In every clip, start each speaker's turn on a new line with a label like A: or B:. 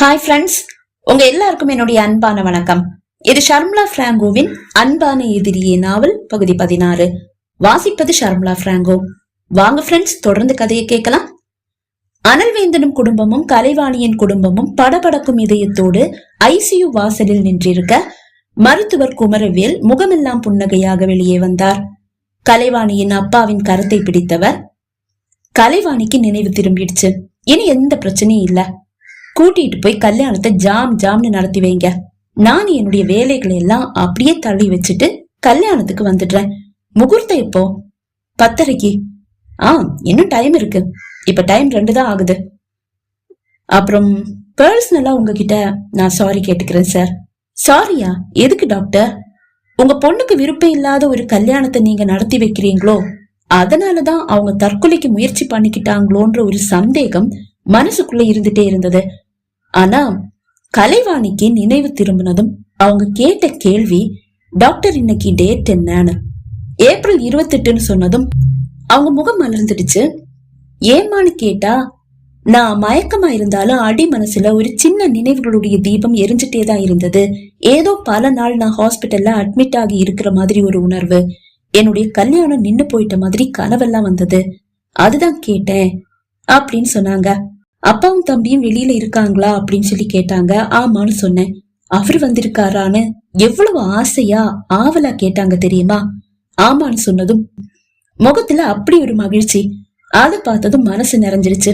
A: Hi friends உங்க எல்லாருக்கும் என்னுடைய அன்பான வணக்கம். இது ஷர்மிளா பிராங்கோவின் அன்பான எதிரியே நாவல் பகுதி பதினாறு. வாசிப்பது ஷர்மிளா பிராங்கோ. வாங்க ஃப்ரெண்ட்ஸ் தொடர்ந்து கதையை கேட்கலாம். அனல்வேந்தனும் குடும்பமும் கலைவாணியின் குடும்பமும் படபடக்கும் இதயத்தோடு ஐசியு வாசலில் நின்றிருக்க மருத்துவர் குமரவேல் முகமெல்லாம் புன்னகையாக வெளியே வந்தார். கலைவாணியின் அப்பாவின் கரத்தை பிடித்தவர் கலைவாணிக்கு நினைவு திரும்பிடுச்சு. இனி எந்த பிரச்சனையும் இல்ல. கூட்டிட்டு போய் கல்யாணத்தை ஜாம் ஜாம்னு நடத்தி வைங்க. நான் என்னுடைய வேலைகளை எல்லாம் அப்படியே தள்ளி வச்சுட்டு கல்யாணத்துக்கு வந்துடுறேன். முகூர்த்தம் எப்போ பத்தரைக்கு. ஆ இன்னும் டைம் இருக்கு. இப்ப டைம் ரெண்டு தான் ஆகுது. அப்புறம் பர்சனலா உங்ககிட்ட நான் சாரி கேட்டுக்கிறேன் சார் சாரியா எதுக்கு டாக்டர் உங்க பொண்ணுக்கு விருப்பம் இல்லாத ஒரு கல்யாணத்தை நீங்க நடத்தி வைக்கிறீங்களோ அதனாலதான் அவங்க தற்கொலைக்கு முயற்சி பண்ணிக்கிட்டாங்களோன்ற ஒரு சந்தேகம் மனசுக்குள்ள இருந்துட்டே இருந்தது. ஆனா கலைவாணிக்கு நினைவு திரும்பினதும் அவங்க கேட்ட கேள்வி டாக்டர் இன்னைக்கு டேட் என்னன்னு? ஏப்ரல் இருபத்தெட்டுன்னு சொன்னதும் அவங்க முகம் மலர்ந்துடுச்சு. ஏமான்னு கேட்டா நான் மயக்கமா இருந்தாலும் அடி மனசுல ஒரு சின்ன நினைவுகளுடைய தீபம் எரிஞ்சிட்டே தான் இருந்தது. ஏதோ பல நாள் நான் ஹாஸ்பிட்டல்ல அட்மிட் ஆகி இருக்கிற மாதிரி ஒரு உணர்வு. என்னுடைய கல்யாணம் நின்னு போயிட்ட மாதிரி கனவெல்லாம் வந்தது. அதுதான் கேட்டேன் அப்படின்னு சொன்னாங்க. அப்பாவும் தம்பியும் வெளியில இருக்காங்களா அப்படின்னு சொல்லி கேட்டாங்க. ஆமான்னு சொன்னேன். அவர் வந்திருக்காரான்னு எவ்வளவு ஆசையா ஆவலா கேட்டாங்க தெரியுமா? ஆமான்னு சொன்னதும் முகத்துல அப்படி ஒரு மகிழ்ச்சி. அதை பார்த்ததும் மனசு நிறைஞ்சிருச்சு.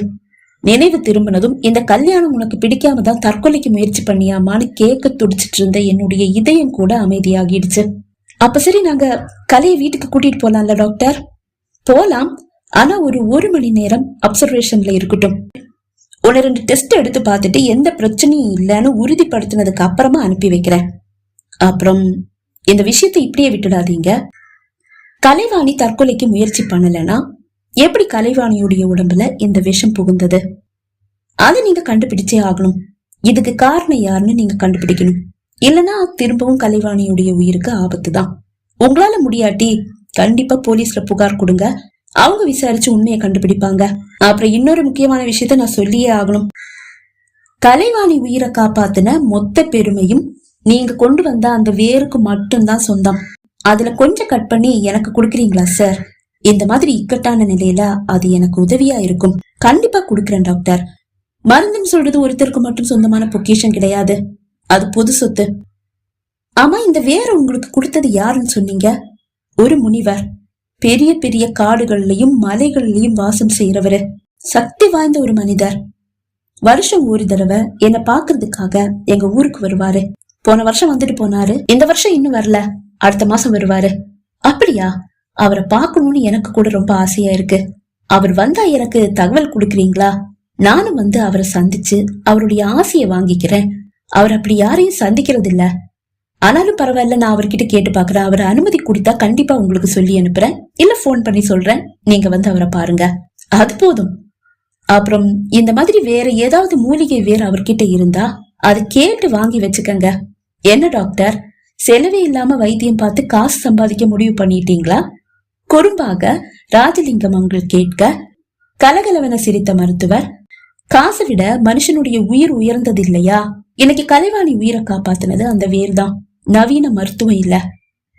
A: நினைவு திரும்பினதும் இந்த கல்யாணம் உனக்கு பிடிக்காம தான் தற்கொலைக்கு முயற்சி பண்ணியாமான்னு கேட்க துடிச்சிட்டு இருந்த என்னுடைய இதயம் கூட அமைதியாகிடுச்சு. அப்ப சரி நாங்க கலையை வீட்டுக்கு கூட்டிட்டு போலாம்ல டாக்டர்? போலாம். ஆனா ஒரு ஒரு மணி நேரம் அப்சர்வேஷன்ல இருக்கட்டும். ஒன்னு ரெண்டு டெஸ்ட் எடுத்து பார்த்துட்டு எந்த பிரச்சனையும் இல்லைன்னு உறுதிப்படுத்தினதுக்கு அப்புறமா அனுப்பி வைக்கிறேன். அப்புறம் இந்த விஷயத்தை இப்படியே விட்டுடாதீங்க. கலைவாணி தற்கொலைக்கு முயற்சி பண்ணலைன்னா எப்படி கலைவாணியுடைய உடம்புல இந்த விஷம் புகுந்தது? அதை நீங்க கண்டுபிடிச்சே ஆகணும். இதுக்கு காரணம் யாருன்னு நீங்க கண்டுபிடிக்கணும். இல்லனா திரும்பவும் கலைவாணியுடைய உயிருக்கு ஆபத்து தான் உங்களால முடியாட்டி கண்டிப்பா போலீஸ்ல புகார் கொடுங்க. அவங்க விசாரிச்சு உண்மையை கண்டுபிடிப்பாங்க. அப்புறம் இன்னொரு முக்கியமான விஷயத்த நான் சொல்லியே ஆகணும். கலைவாணி உயிரை காப்பாத்தின மொத்த பெருமையும் நீங்க கொண்டு வந்த அந்த வேருக்கு மட்டும்தான் சொந்தம். அதுல கொஞ்சம் கட் பண்ணி எனக்கு கொடுக்குறீங்களா சார் இந்த மாதிரி இக்கட்டான நிலையில அது எனக்கு உதவியா இருக்கும். கண்டிப்பா கொடுக்குறேன் டாக்டர் மருந்துன்னு சொல்றது ஒருத்தருக்கு மட்டும் சொந்தமான பொக்கேஷன் கிடையாது. அது பொது சொத்து. ஆமா இந்த வேற உங்களுக்கு கொடுத்தது யாருன்னு சொன்னீங்க? ஒரு முனிவர். பெரிய பெரிய காடுகள்லயும் மலைகள்லயும் வாசம் செய்யறவரு சக்தி வாய்ந்த ஒரு மனிதர். வருஷம் ஒரு தடவை என்ன பாக்குறதுக்காக எங்க ஊருக்கு வருவாரு. போன வருஷம் வந்துட்டு போனாரு. இந்த வருஷம் இன்னும் வரல. அடுத்த மாசம் வருவாரு. அப்படியா? அவரை பார்க்கணும்னு எனக்கு கூட ரொம்ப ஆசையா இருக்கு. அவர் வந்தா எனக்கு தகவல் கொடுக்குறீங்களா? நானும் வந்து அவரை சந்திச்சு அவருடைய ஆசையை வாங்கிக்கிறேன். அவர் அப்படி யாரையும் சந்திக்கிறது இல்ல ஆனாலும் பரவாயில்ல நான் அவர்கிட்ட கேட்டு பாக்குறேன் அவர் அனுமதி கொடுத்தா கண்டிப்பா உங்களுக்கு சொல்லி அனுப்புறேன். இல்ல போன் பண்ணி சொல்றேன். நீங்க வந்து அவரை பாருங்க. அது போதும். அப்புறம் இந்த மாதிரி வேற ஏதாவது மூலிகை வேற அவர்கிட்ட இருந்தா அதை கேட்டு வாங்கி வச்சுக்கங்க. என்ன டாக்டர் செலவே இல்லாம வைத்தியம் பார்த்து காசு சம்பாதிக்க முடிவு பண்ணிட்டீங்களா? குறும்பாக ராஜலிங்கம் அவங்கள் கேட்க கலகலவென சிரித்த மருத்துவர் காசை விட மனுஷனுடைய உயிர் உயர்ந்தது இல்லையா இன்னைக்கு கலைவாணி உயிரை காப்பாத்தினது அந்த வேர்தான். நவீன மருத்துவம் இல்ல.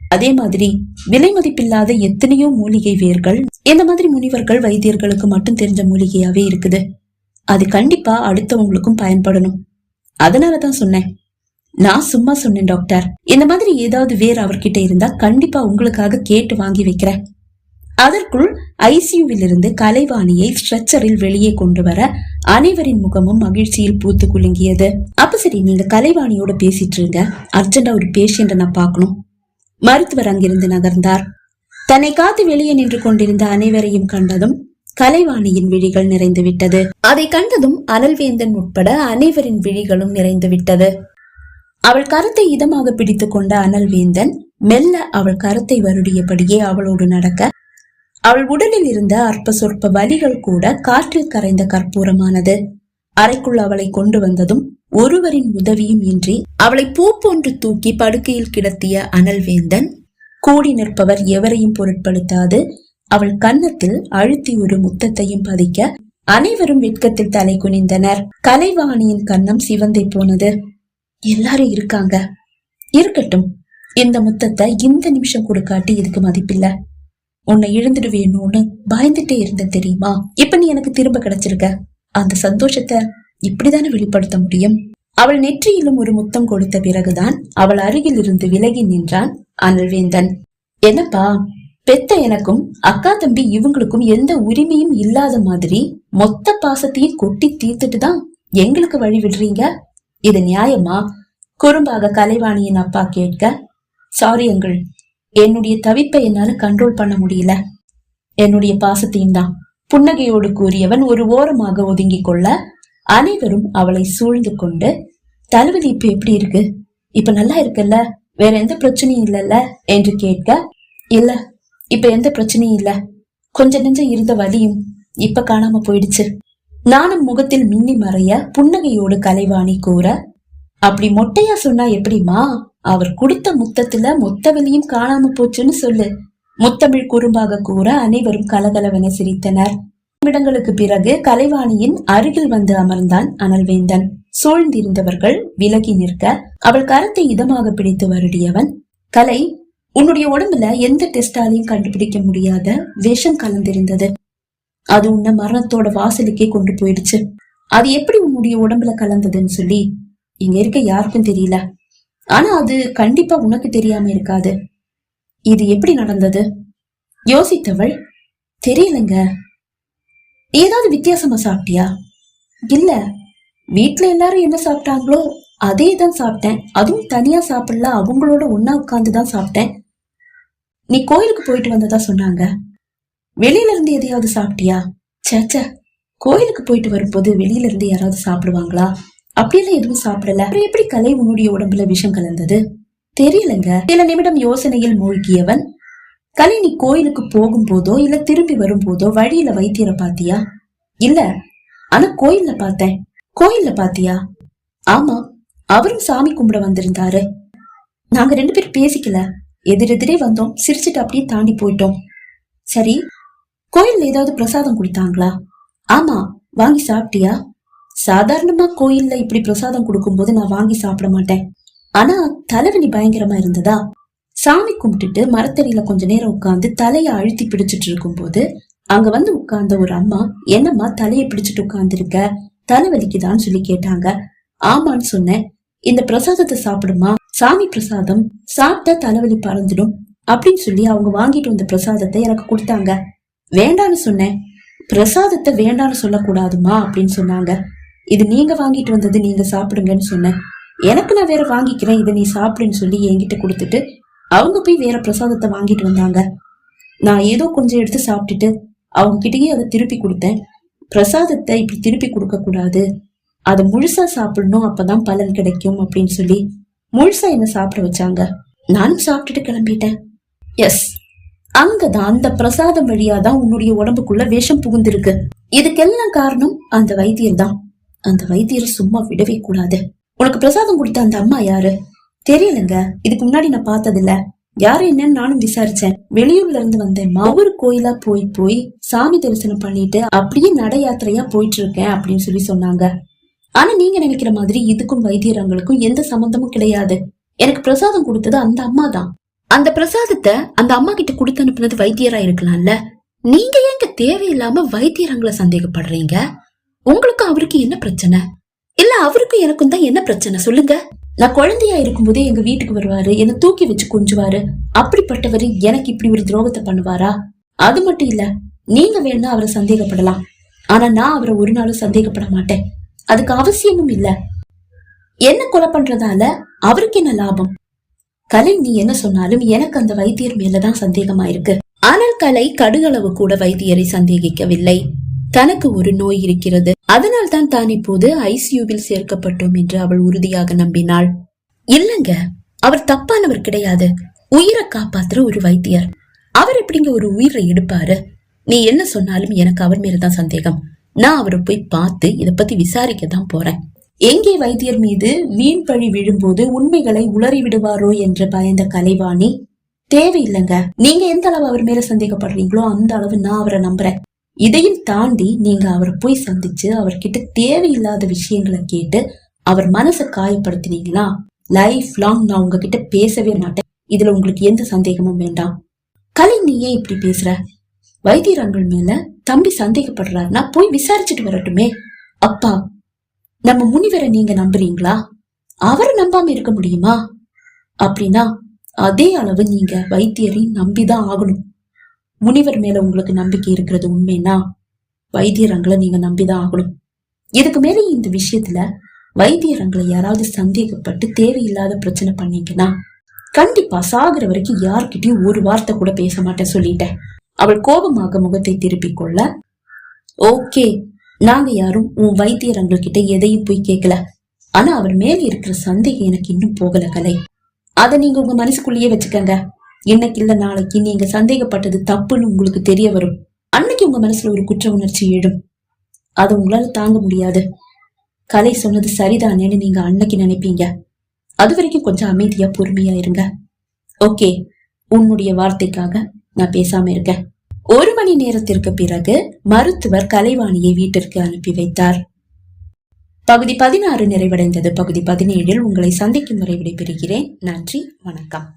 A: அதே மாதிரி விலை மதிப்பில்லாத எத்தனையோ மூலிகை வேர்கள் இந்த மாதிரி முனிவர்கள் வைத்தியர்களுக்கு மட்டும் தெரிஞ்ச மூலிகையாவே இருக்குது. அது கண்டிப்பா அடுத்தவங்களுக்கும் பயன்படணும். அதனாலதான் சொன்னேன். நான் சும்மா சொன்னேன் டாக்டர். இந்த மாதிரி ஏதாவது வேர் அவர்கிட்ட இருந்தா கண்டிப்பா உங்களுக்காக கேட்டு வாங்கி வைக்கிறேன். அதற்குள் ஐசியூவில் இருந்து கலைவாணியை ஸ்ட்ரெச்சரில் வெளியே கொண்டு வர அனைவரின் முகமும் மகிழ்ச்சியில் பூத்து குலுங்கியது. அப்ப சரி நீங்க கலைவாணியோட பேசிட்டு இருங்க. அர்ஜென்டா ஒரு பேஷண்ட நான் பார்க்கணும். மருத்துவர் அங்கிருந்து நகர்ந்தார். தன்னை காத்து வெளியே நின்று கொண்டிருந்த அனைவரையும் கண்டதும் கலைவாணியின் விழிகள் நிறைந்து விட்டது. அதை கண்டதும் அனல்வேந்தன் உட்பட அனைவரின் விழிகளும் நிறைந்து விட்டது. அவள் கருத்தை இதமாக பிடித்துக் கொண்ட அனல்வேந்தன் மெல்ல அவள் கருத்தை வருடியபடியே அவளோடு நடக்க அவள் உடலில் இருந்த அற்ப சொற்ப வலிகள் கூட காற்றில் கரைந்த கற்பூரமானது. அறைக்குள் அவளை கொண்டு வந்ததும் ஒருவரின் உதவியும் இன்றி அவளை பூ போன்று தூக்கி படுக்கையில் கிடத்திய அனல்வேந்தன் கூடி நிற்பவர் எவரையும் பொருட்படுத்தாது. அவள் கன்னத்தில் அழுத்தி ஒரு முத்தத்தையும் பதிக்க அனைவரும் வெட்கத்தில் தலை குனிந்தனர். கலைவாணியின் கன்னம் சிவந்தை போனது. எல்லாரும் இருக்காங்க. இருக்கட்டும். இந்த முத்தத்தை இந்த நிமிஷம் கொடுக்காட்டி இதுக்கு மதிப்பில்ல. உன்னை இழந்துடுவேணும்னு பயந்துட்டே இருந்த தெரியுமா? இப்ப நீ எனக்கு திரும்ப கிடைச்சிருக்க? அந்த சந்தோஷத்தை இப்படிதானே வெளிப்படுத்த முடியும்? அவள் நெற்றியிலும் ஒரு முத்தம் கொடுத்த பிறகுதான் அவள் அருகில் இருந்து விலகி நின்றான் அனல்வேந்தன். என்னப்பா பெத்த எனக்கும் அக்கா தம்பி இவங்களுக்கும் எந்த உரிமையும் இல்லாத மாதிரி மொத்த பாசத்தையும் கொட்டி தீர்த்துட்டு தான் எங்களுக்கு வழி விடுறீங்க? இது நியாயமா? குறும்பாக கலைவாணியின் அப்பா கேட்க சாரி அங்கிள் என்னுடைய தவிப்பை என்னால கண்ட்ரோல் பண்ண முடியல. என்னுடைய பாசத்தையும் தான். புன்னகையோடு கூறியவன் ஒரு ஓரமாக ஒதுங்கிக் கொள்ள அனைவரும் அவளை சூழ்ந்து கொண்டு தளபதி இப்ப எப்படி இருக்கு? இப்ப நல்லா இருக்குல்ல? வேற எந்த பிரச்சனையும் இல்லல்ல? என்று கேட்க இல்ல இப்ப எந்த பிரச்சனையும் இல்ல. கொஞ்ச நெஞ்சம் இருந்த வலியும் இப்ப காணாம போயிடுச்சு. நானும் முகத்தில் மின்னி மறைய புன்னகையோடு கலைவாணி கூற அப்படி மொட்டையா சொன்னா எப்படிமா அவர் கொடுத்த முத்தத்துல மொத்த வெளியும் காணாம போச்சுன்னு சொல்லு. முத்தமிழ் குறும்பாக கூற அனைவரும் கலகலவென சிரித்தனர். நிமிடங்களுக்கு பிறகு கலைவாணியின் அருகில் வந்து அமர்ந்தான் அனல்வேந்தன். சூழ்ந்திருந்தவர்கள் விலகி நிற்க அவள் கரத்தை இதமாக பிடித்து வருடியவன் கலை உன்னுடைய உடம்புல எந்த டெஸ்டாலையும் கண்டுபிடிக்க முடியாத விஷம் கலந்திருந்தது. அது உன்னை மரணத்தோட வாசலுக்கே கொண்டு போயிடுச்சு. அது எப்படி உன்னுடைய உடம்புல கலந்ததுன்னு சொல்லி இங்க இருக்க யாருக்கும் தெரியல. ஆனா அது கண்டிப்பா உனக்கு தெரியாம இருக்காது. இது எப்படி நடந்தது? யோசித்தவள் தெரியலங்க. ஏதாவது வித்தியாசமா சாப்பிட்டியா? இல்ல. வீட்டுல எல்லாரும் என்ன சாப்பிட்டாங்களோ அதே தான் சாப்பிட்டேன். அதுவும் தனியா சாப்பிடல அவங்களோட ஒன்னா உட்கார்ந்து தான் சாப்பிட்டேன். நீ கோயிலுக்கு போயிட்டு வந்ததா சொன்னாங்க? வெளியில இருந்து எதையாவது சாப்பிட்டியா? சேச்ச கோயிலுக்கு போயிட்டு வரும்போது வெளியில இருந்து யாராவது சாப்பிடுவாங்களா? அப்படியெல்லாம் எதுவும் சாப்பிடல. அப்புறம் எப்படி கலை உன்னுடைய உடம்புல விஷம் கலந்தது? தெரியலங்க. சில நிமிடம் யோசனையில் மூழ்கியவன் கலை நீ கோயிலுக்கு போகும்போதோ இல்ல திரும்பி வரும்போதோ வழியில வைத்தியரை பாத்தியா இல்ல. ஆனா கோயில்ல பார்த்தேன். கோயில்ல பாத்தியா ஆமா. அவரும் சாமி கும்பிட வந்திருந்தாரு. நாங்க ரெண்டு பேரும் பேசிக்கல. எதிரெதிரே வந்தோம். சிரிச்சுட்டு அப்படியே தாண்டி போயிட்டோம். சரி கோயில்ல ஏதாவது பிரசாதம் கொடுத்தாங்களா? ஆமா. வாங்கி சாப்பிட்டியா? சாதாரணமா கோயில்ல இப்படி பிரசாதம் கொடுக்கும்போது நான் வாங்கி சாப்பிட மாட்டேன். ஆனா தலைவலி பயங்கரமா இருந்ததா? சாமி கும்பிட்டுட்டு மரத்தடியில கொஞ்ச நேரம் உட்கார்ந்து தலையை அழுத்தி பிடிச்சிட்டு இருக்கும் போது அங்க வந்து உட்கார்ந்த ஒரு அம்மா என்னம்மா தலையை பிடிச்சிட்டு உட்கார்ந்துருக்க? தலைவலிக்குதான்னு சொல்லி கேட்டாங்க. ஆமான்னு சொன்னேன். இந்த பிரசாதத்தை சாப்பிடுமா? சாமி பிரசாதம். சாப்பிட்டா தலைவலி பறந்துடும். அப்படின்னு சொல்லி அவங்க வாங்கிட்டு வந்த பிரசாதத்தை எனக்கு கொடுத்தாங்க. வேண்டான்னு சொன்னேன். பிரசாதத்தை வேண்டான்னு சொல்லக்கூடாதுமா? அப்படின்னு சொன்னாங்க. இது நீங்க வாங்கிட்டு வந்தது நீங்க சாப்பிடுங்கன்னு சொன்னேன். எனக்கு நான் வேற வாங்கிக்கிறேன் இதை நீ சாப்பிடுன்னு சொல்லி என்கிட்ட கொடுத்துட்டு அவங்க போய் வேற பிரசாதத்தை வாங்கிட்டு வந்தாங்க. நான் ஏதோ கொஞ்சம் எடுத்து சாப்பிட்டுட்டு அவங்க கிட்டயே அதை திருப்பி கொடுத்தேன். பிரசாதத்தை இப்படி திருப்பி கொடுக்க கூடாது. அதை முழுசா சாப்பிடணும் அப்பதான் பலன் கிடைக்கும் அப்படின்னு சொல்லி முழுசா என்ன சாப்பிட வச்சாங்க. நானும் சாப்பிட்டுட்டு கிளம்பிட்டேன். எஸ் அங்கதான் அந்த பிரசாதம் வழியாதான் உன்னுடைய உடம்புக்குள்ள விஷம் புகுந்திருக்கு. இதுக்கெல்லாம் காரணம் அந்த வைத்தியர் தான். அந்த வைத்தியரை சும்மா விடவே கூடாது. உனக்கு பிரசாதம் கொடுத்த அந்த அம்மா யாரு? தெரியலங்க. இதுக்கு முன்னாடி நான் பார்த்ததில்ல. யாரு என்னன்னு நானும் விசாரிச்சேன். வெளியூர்ல இருந்து வந்தேம்மா ஒவ்வொரு கோயிலா போய் போய் சாமி தரிசனம் பண்ணிட்டு அப்படியே நட யாத்திரையா போயிட்டு இருக்கேன் அப்படின்னு சொல்லி சொன்னாங்க. ஆனா நீங்க நினைக்கிற மாதிரி இதுக்கும் வைத்தியரங்களுக்கும் எந்த சம்பந்தமும் கிடையாது. எனக்கு பிரசாதம் கொடுத்தது அந்த அம்மா தான். அந்த பிரசாதத்தை அந்த அம்மா கிட்ட கொடுத்து அனுப்புனது வைத்தியரா இருக்கலாம்ல. நீங்க ஏங்க தேவையில்லாம வைத்தியரங்களை சந்தேகப்படுறீங்க? உங்களுக்கு அவருக்கு என்ன பிரச்சனை? இல்ல அவருக்கும் எனக்கும் தான் என்ன பிரச்சனை? சொல்லுங்க. நான் குழந்தையா இருக்கும்போதே எங்க வீட்டுக்கு வருவாரு என்ன தூக்கி வச்சு கொஞ்சுவாரு அப்படிப்பட்டவர் எனக்கு இப்படி ஒரு துரோகத்தை பண்ணுவாரா? அது மட்டும் இல்ல நீங்க வேணா அவரை சந்தேகப்படலாம். ஆனா நான் அவரை ஒரு நாளும் சந்தேகப்பட மாட்டேன். அதுக்கு அவசியமும் இல்ல. என்ன கொலை பண்றதால அவருக்கு என்ன லாபம்? கலை நீ என்ன சொன்னாலும் எனக்கு அந்த வைத்தியர் மேலதான் சந்தேகமா இருக்கு ஆனால் கலை கடுகளவு கூட வைத்தியரை சந்தேகிக்கவில்லை. தனக்கு ஒரு நோய் இருக்கிறது. அதனால் தான் தான் இப்போது ஐசியூவில் சேர்க்கப்பட்டோம் என்று அவள் உறுதியாக நம்பினாள். இல்லங்க அவர் தப்பானவர் கிடையாது. உயிரை காப்பாத்துற ஒரு வைத்தியர். அவர் எப்படிங்க ஒரு உயிரை எடுப்பாரு? நீ என்ன சொன்னாலும் எனக்கு அவர் மேலதான் சந்தேகம். நான் அவரை போய் பார்த்து இத பத்தி விசாரிக்க தான் போறேன். எங்கே வைத்தியர் மீது வீண் பழி விழும்போது உண்மைகளை உளறி விடுவாரோ என்று பயந்த கலைவாணி தேவையில்லைங்க. நீங்க எந்த அளவு அவர் மேல சந்தேகப்படுறீங்களோ அந்த அளவு நான் அவரை நம்புறேன். இதையும் தாண்டி நீங்க அவரை போய் சந்திச்சு அவர்கிட்ட தேவையில்லாத விஷயங்களை கேட்டு அவர் மனசை காயப்படுத்தினீங்களா லைஃப் லாங் நான் உங்ககிட்ட பேசவே மாட்டேன். இதுல உங்களுக்கு எந்த சந்தேகமும் வேண்டாம். கலை நீ ஏன் இப்படி பேசுற? வைத்தியரங்கள் மேல தம்பி சந்தேகப்படுறாருன்னா போய் விசாரிச்சுட்டு வரட்டுமே. அப்பா நம்ம முனிவரை நீங்க நம்புறீங்களா? அவரை நம்பாம இருக்க முடியுமா? அப்படின்னா அதே அளவு நீங்க வைத்தியரையும் நம்பிதான் ஆகணும். முனிவர் மேல உங்களுக்கு நம்பிக்கை இருக்கிறது உண்மைன்னா வைத்தியரங்களை நீங்க நம்பிதான் ஆகணும். இதுக்கு மேல இந்த விஷயத்துல வைத்தியரங்களை யாராவது சந்தேகப்பட்டு தேவையில்லாத பிரச்சனை பண்ணீங்கன்னா கண்டிப்பா சாகுற வரைக்கும் யார்கிட்டயும் ஒரு வார்த்தை கூட பேச மாட்டேன் சொல்லிட்டேன். அவள் கோபமாக முகத்தை திருப்பிக் கொள்ள ஓகே நாங்க யாரும் உன் வைத்தியரங்கள் கிட்ட எதையும் போய் கேட்கல ஆனா அவர் மேல இருக்கிற சந்தேகம் எனக்கு இன்னும் போகல கலை. அதை நீங்க உங்க மனசுக்குள்ளேயே வச்சுக்கங்க. இன்னைக்கு இல்ல நாளைக்கு நீங்க சந்தேகப்பட்டது தப்புன்னு உங்களுக்கு தெரிய வரும். அன்னைக்கு உங்க மனசுல ஒரு குற்ற உணர்ச்சி எழும். அதை உங்களால தாங்க முடியாது. கலை சொன்னது சரிதானேன்னு நீங்க அன்னைக்கு நினைப்பீங்க. அது வரைக்கும் கொஞ்சம் அமைதியா பொறுமையா இருங்க. ஓகே உன்னுடைய வார்த்தைக்காக நான் பேசாம இருக்கேன். ஒரு மணி நேரத்திற்கு பிறகு மருத்துவர் கலைவாணியை வீட்டிற்கு அனுப்பி வைத்தார். பகுதி பதினாறு நிறைவடைந்தது. பகுதி பதினேழில் உங்களை சந்திக்கும் வரை விடைபெறுகிறேன். நன்றி வணக்கம்.